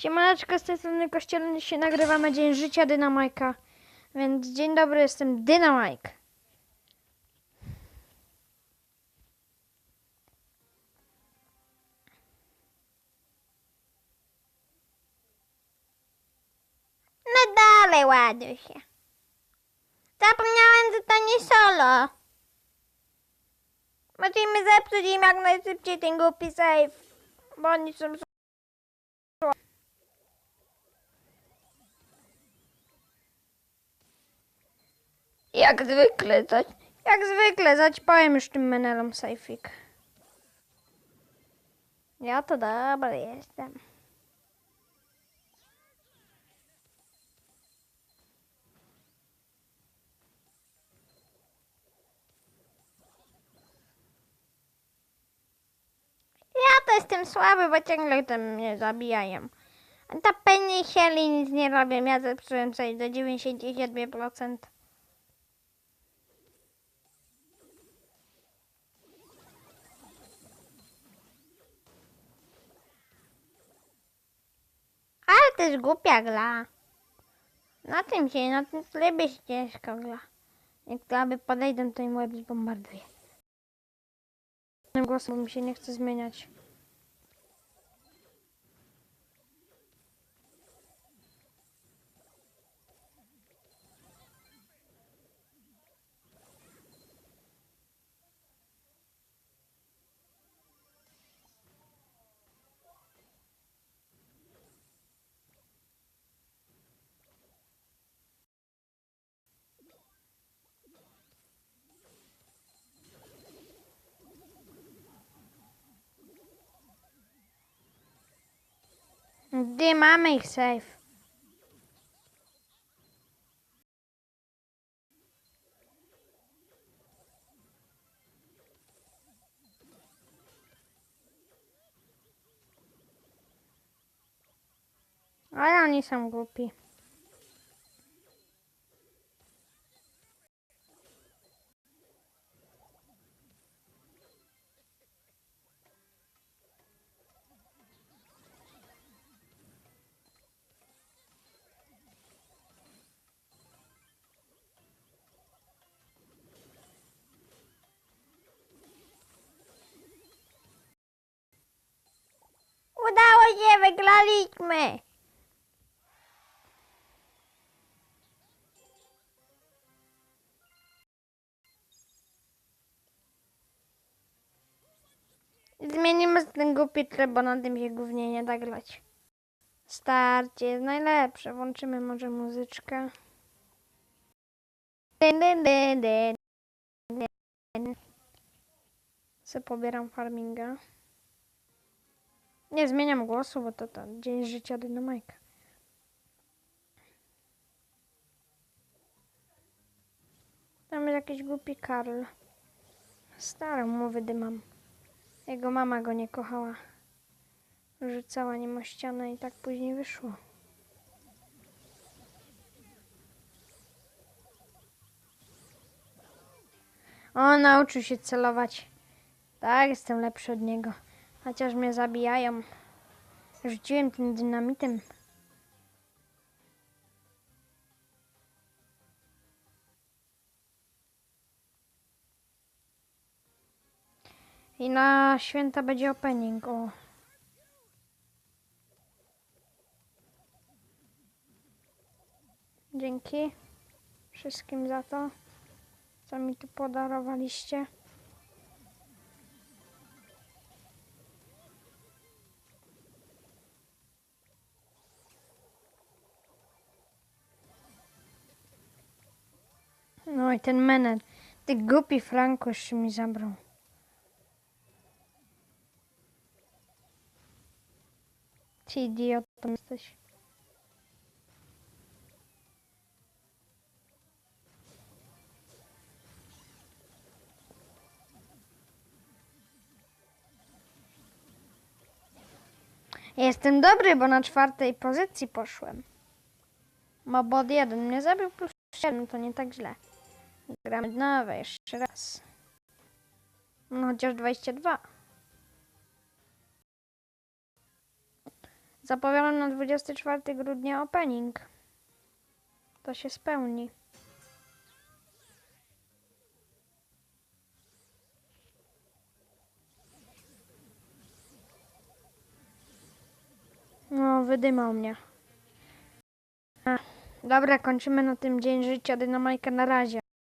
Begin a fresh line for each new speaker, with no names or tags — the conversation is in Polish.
Siemaneczko, z tej strony kościelny się nagrywamy Dzień Życia Dynamajka. Więc dzień dobry, jestem Dynamajk. No dalej, ładuj się. Zapomniałem, że to nie solo. Musimy zepsuć im jak najszybciej ten głupi save. Bo oni są Jak zwykle, zaś, jak zwykle, zaćpałem już tym menelom sejfik. Ja to dobry jestem. Ja to jestem słaby, bo ciągle tam mnie zabijają. A ta Penny Shelly nic nie robię, ja zepsułem coś do 97%. To jest głupia gra. Na tym się, na tym trybie się ciężko gra. Jak klaby podejdą, to im łeb zbombarduje. Tym głosem, mi się nie chce zmieniać. Gdzie mamy ich safe? Ale oni są głupi. Udało się, wygraliśmy! Zmienimy ten głupi tryb, bo na tym się głównie nie da grać. Starcie jest najlepsze. Włączymy może muzyczkę. Se pobieram farminga. Nie zmieniam głosu, bo to, to dzień życia dynamajka. Tam jest jakiś głupi Karl. Starą mu wydymam. Jego mama go nie kochała. Rzucała ścianę i tak później wyszło. O, nauczył się celować. Tak, jestem lepszy od niego. Chociaż mnie zabijają. Rzuciłem tym dynamitem. I na święta będzie opening. O. Dzięki wszystkim za to, co mi tu podarowaliście. No i ten menel. Ty głupi Franko jeszcze mi zabrał. Ty idiotą jesteś. Jestem dobry, bo na czwartej pozycji poszłem. Ma bod jeden mnie zabił plus 7, to nie tak źle. Gramy nowe jeszcze raz. No chociaż 22. Zapowiadam na 24 grudnia opening. To się spełni. No, wydymał mnie. A, dobra, kończymy na tym dzień życia Dynamajka na razie.